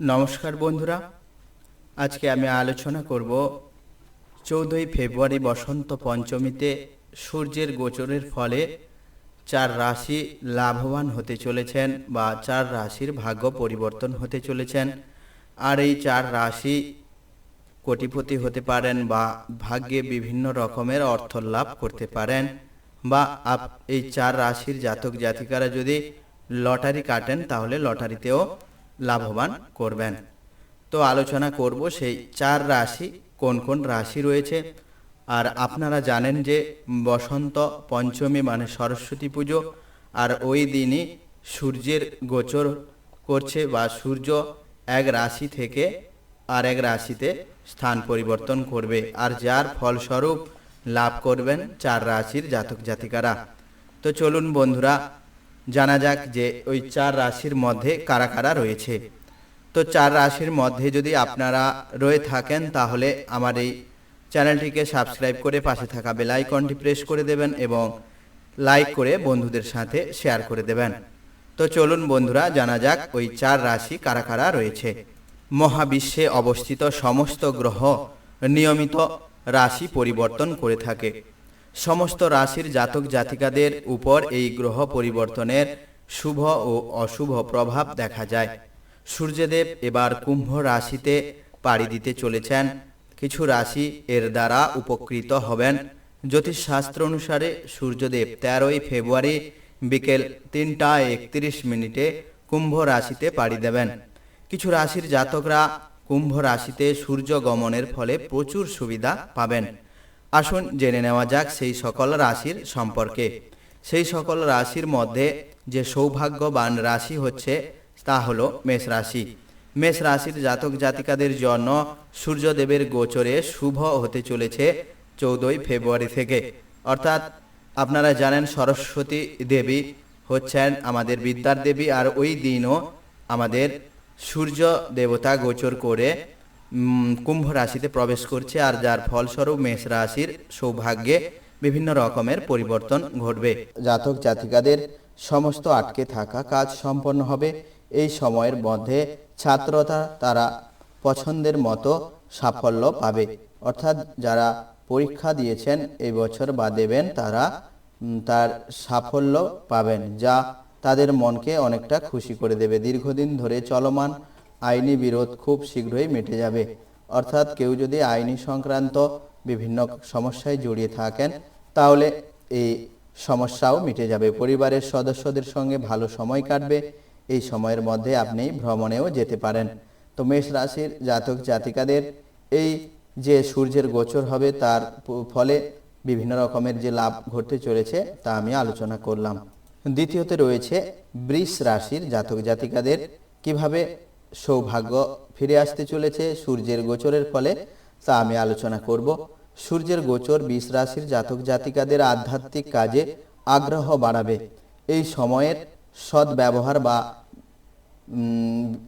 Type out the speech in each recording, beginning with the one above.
নমস্কার বন্ধুরা, আজকে আমি আলোচনা করব চৌদ্দই ফেব্রুয়ারি বসন্ত পঞ্চমীতে সূর্যের গোচরের ফলে চার রাশি লাভবান হতে চলেছেন বা চার রাশির ভাগ্য পরিবর্তন হতে চলেছেন। আর এই চার রাশি কোটিপতি হতে পারেন বা ভাগ্যে বিভিন্ন রকমের অর্থ লাভ করতে পারেন বা এই চার রাশির জাতক জাতিকারা যদি লটারি কাটেন, তাহলে লটারিতেও লাভবান করবেন। তো আলোচনা করব সেই চার রাশি, কোন কোন রাশি রয়েছে। আর আপনারা জানেন যে বসন্ত পঞ্চমী মানে সরস্বতী পুজো, আর ওই দিনই সূর্যের গোচর করছে বা সূর্য এক রাশি থেকে আর এক রাশিতে স্থান পরিবর্তন করবে, আর যার ফলস্বরূপ লাভ করবেন চার রাশির জাতক জাতিকারা তো চলুন বন্ধুরা জানা যাক যে ওই চার রাশির মধ্যে কারা কারা রয়েছে। তো চার রাশির মধ্যে যদি আপনারা রয়ে থাকেন, তাহলে আমার এই চ্যানেলটিকে সাবস্ক্রাইব করে পাশে থাকা বেল আইকনটি প্রেস করে দেবেন এবং লাইক করে বন্ধুদের সাথে শেয়ার করে দেবেন। তো চলুন বন্ধুরা, জানা যাক ওই চার রাশি কারা কারা রয়েছে। মহাবিশ্বে অবস্থিত সমস্ত গ্রহ নিয়মিত রাশি পরিবর্তন করে থাকে। সমস্ত রাশির জাতক জাতিকাদের উপর এই গ্রহ পরিবর্তনের শুভ ও অশুভ প্রভাব দেখা যায়। সূর্যদেব এবার কুম্ভ রাশিতে পাড়ি দিতে চলেছেন। কিছু রাশি এর দ্বারা উপকৃত হবেন। জ্যোতিষশাস্ত্র অনুসারে সূর্যদেব তেরোই ফেব্রুয়ারি বিকেল তিনটা একত্রিশ মিনিটে কুম্ভ রাশিতে পাড়ি দেবেন। কিছু রাশির জাতকরা কুম্ভ রাশিতে সূর্য গমনের ফলে প্রচুর সুবিধা পাবেন। আসুন জেনে নেওয়া যাক সেই সকল রাশির সম্পর্কে। সেই সকল রাশির মধ্যে যে সৌভাগ্যবান রাশি হচ্ছে, তা হলো মেষ রাশি। মেষ রাশির জাতক জাতিকাদের জন্য সূর্যদেবের গোচরে শুভ হতে চলেছে চৌদ্দই ফেব্রুয়ারি থেকে। অর্থাৎ আপনারা জানেন সরস্বতী দেবী হচ্ছেন আমাদের বিদ্যার দেবী আর ওই দিনও আমাদের সূর্য দেবতা গোচর করে কুম্ভ রাশিতে প্রবেশ করছে আর যার ফলস্বরূপ মেষ রাশির সৌভাগ্যে বিভিন্ন রকমের পরিবর্তন ঘটবে। জাতক জাতিকাদের সমস্ত আটকে থাকা কাজ সম্পন্ন হবে। এই সময়ের মধ্যে ছাত্রতা তারা পছন্দের মতো সাফল্য পাবে। অর্থাৎ যারা পরীক্ষা দিয়েছেন এই বছর বা দেবেন তারা তার সাফল্য পাবেন, যা তাদের মনকে অনেকটা খুশি করে দেবে। দীর্ঘদিন ধরে চলমান আইনি বিরোধ খুব শীঘ্রই মিটে যাবে। অর্থাৎ কেউ যদি আইনি সংক্রান্ত বিভিন্ন সমস্যায় জড়িয়ে থাকেন, তাহলে এই সমস্যাও মিটে যাবে। পরিবারের সদস্যদের সঙ্গে ভালো সময় কাটবে। এই সময়ের মধ্যে আপনি ভ্রমণেও যেতে পারেন। তো মেষ রাশির জাতক জাতিকাদের এই যে সূর্যের গোচর হবে, তার ফলে বিভিন্ন রকমের যে লাভ ঘটতে চলেছে, তা আমি আলোচনা করলাম। দ্বিতীয়তে রয়েছে বৃষ রাশির জাতক জাতিকাদের কীভাবে সৌভাগ্য ফিরে আসতে চলেছে সূর্যের গোচরের ফলে। তা আমি আলোচনা করব। সূর্যের গোচর বৃষ রাশির জাতক জাতিকাদের আধ্যাত্মিক কাজে আগ্রহ বাড়াবে। এই সময়ের সৎ ব্যবহার বা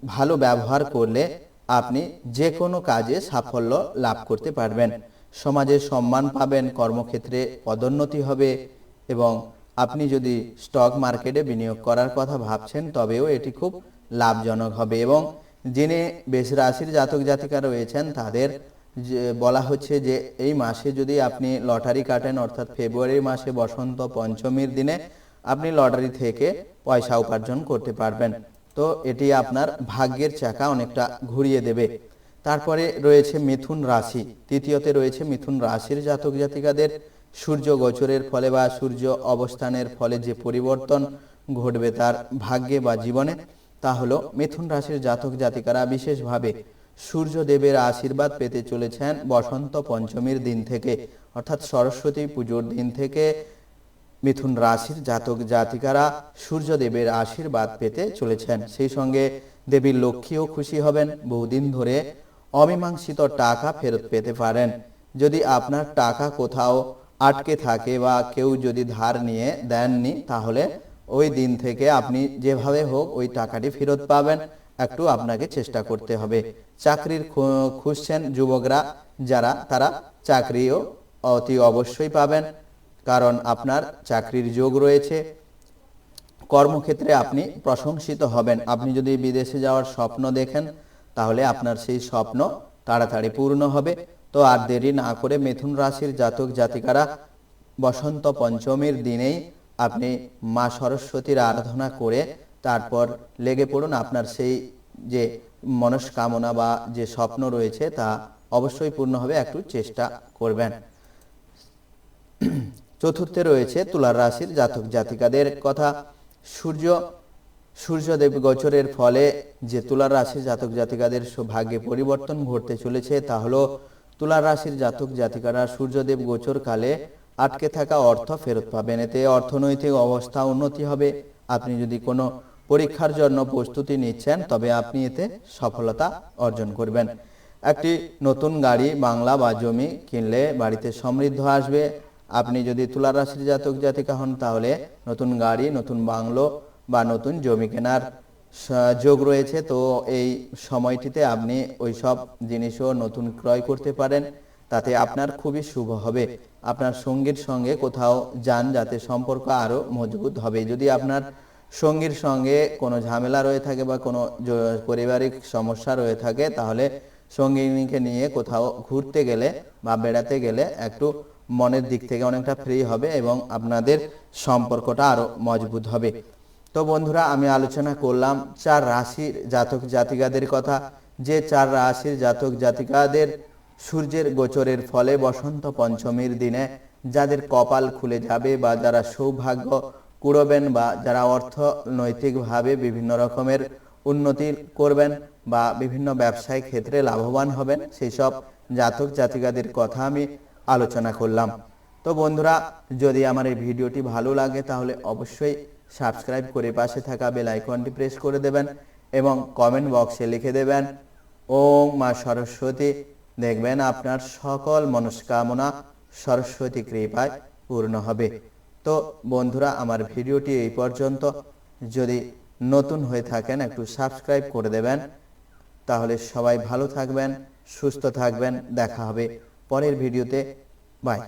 ভালো ব্যবহার করলে আপনি যে কোনো কাজে সাফল্য লাভ করতে পারবেন। সমাজে সম্মান পাবেন, কর্মক্ষেত্রে পদোন্নতি হবে এবং আপনি যদি স্টক মার্কেটে বিনিয়োগ করার কথা ভাবছেন, তবেও এটি খুব লাভজনক হবে এবং যিনি বেশ রাশির জাতক জাতিকা রয়েছেন, তাদের বলা হচ্ছে যে এই মাসে যদি আপনি লটারি কাটেন, অর্থাৎ ফেব্রুয়ারি মাসে বসন্ত পঞ্চমীর দিনে আপনি লটারি থেকে পয়সা উপার্জন করতে পারবেন। তো এটি আপনার ভাগ্যের চাকা অনেকটা ঘুরিয়ে দেবে। তারপরে রয়েছে মিথুন রাশি। তৃতীয়তে রয়েছে মিথুন রাশির জাতক জাতিকাদের। সূর্য গোচরের ফলে বা সূর্য অবস্থানের ফলে যে পরিবর্তন ঘটবে তার ভাগ্যে বা জীবনে তা হলো, মিথুন রাশির জাতক জাতিকারা বিশেষভাবে সূর্যদেবের আশীর্বাদ পেতে চলেছেন বসন্ত পঞ্চমীর দিন থেকে, অর্থাৎ সরস্বতী পুজোর দিন থেকে মিথুন রাশির জাতক জাতিকারা সূর্যদেবের আশীর্বাদ পেতে চলেছেন। সেই সঙ্গে দেবী লক্ষ্মীও খুশি হবেন, বহুদিন ধরে অমীমাংসিত টাকা ফেরত পেতে পারেন। যদি আপনার টাকা কোথাও আটকে থাকে বা কেউ যদি ধার নিয়ে দেননি, তাহলে ওই দিন থেকে আপনি যেভাবে হোক ওই টাকাটি ফেরত পাবেন। একটু আপনাকে চেষ্টা করতে হবে। চাকরির খুঁজছেন যুবকরা, যারা, তারা চাকরিও অতি অবশ্যই পাবেন। কারণ আপনার চাকরির যোগ রয়েছে। কর্মক্ষেত্রে আপনি প্রশংসিত হবেন। আপনি যদি বিদেশে যাওয়ার স্বপ্ন দেখেন, তাহলে আপনার সেই স্বপ্ন তাড়াতাড়ি পূর্ণ হবে। তো আর দেরি না করে মিথুন রাশির জাতক জাতিকারা বসন্ত পঞ্চমীর দিনেই আপনি মা সরস্বতীর আরাধনা করে তারপর লেগে পড়ুন। আপনার সেই যে মনস্কামনা বা যে স্বপ্ন রয়েছে তা অবশ্যই পূর্ণ হবে। একটু চেষ্টা করবেন। চতুর্থে রয়েছে তুলার রাশির জাতক জাতিকাদের কথা। সূর্য, সূর্যদেব গোচরের ফলে যে তুলার রাশির জাতক জাতিকাদের সৌভাগ্যে পরিবর্তন ঘটতে চলেছে তা হলো তুলার রাশির জাতক জাতিকারা সূর্যদেব গোচর কালে আটকে থাকা অর্থ ফেরত পাবেন। এতে অর্থনৈতিক অবস্থা উন্নতি হবে। আপনি যদি কোনো পরীক্ষার জন্য প্রস্তুতি নিচ্ছেন, তবে আপনি এতে সফলতা অর্জন করবেন। একটি নতুন গাড়ি, বাংলা বা জমি কিনলে বাড়িতে সমৃদ্ধ আসবে। আপনি যদি তুলা রাশির জাতক জাতিকা হন, তাহলে নতুন গাড়ি, নতুন বাংলো বা নতুন জমি কেনার যোগ রয়েছে। তো এই সময়টিতে আপনি ওই সব জিনিসও নতুন ক্রয় করতে পারেন। তাতে আপনার খুবই শুভ হবে। আপনার সঙ্গীর সঙ্গে কোথাও যান যাতে সম্পর্ক আরও মজবুত হবে। যদি আপনার সঙ্গীর সঙ্গে কোনো ঝামেলা রয়ে থাকে বা কোনো পারিবারিক সমস্যা রয়ে থাকে, তাহলে সঙ্গিনীকে নিয়ে কোথাও ঘুরতে গেলে বা বেড়াতে গেলে একটু মনের দিক থেকে অনেকটা ফ্রি হবে এবং আপনাদের সম্পর্কটা আরও মজবুত হবে। তো বন্ধুরা, আমি আলোচনা করলাম চার রাশির জাতক জাতিকাদের কথা। যে চার রাশির জাতক জাতিকাদের সূর্যের গোচরের ফলে বসন্ত পঞ্চমীর দিনে যাদের কপাল খুলে যাবে বা যারা সৌভাগ্য কুড়বেন বা যারা অর্থনৈতিকভাবে বিভিন্ন রকমের উন্নতি করবেন বা বিভিন্ন ব্যবসায়িক ক্ষেত্রে লাভবান হবেন সেই সব জাতক জাতিকাদের কথা আমি আলোচনা করলাম। তো বন্ধুরা, যদি আমার এই ভিডিওটি ভালো লাগে, তাহলে অবশ্যই সাবস্ক্রাইব করে পাশে থাকা বেল আইকনটি প্রেস করে দেবেন এবং কমেন্ট বক্সে লিখে দেবেন, ওম মা সরস্বতী দেখবেন আপনার সকল মনস্কামনা সরস্বতী কৃপায় পূর্ণ হবে। তো বন্ধুরা, আমার ভিডিওটি এই পর্যন্ত। যদি নতুন হয়ে থাকেন, একটু সাবস্ক্রাইব করে দেবেন। তাহলে সবাই ভালো থাকবেন, সুস্থ থাকবেন। দেখা হবে পরের ভিডিওতে। বাই।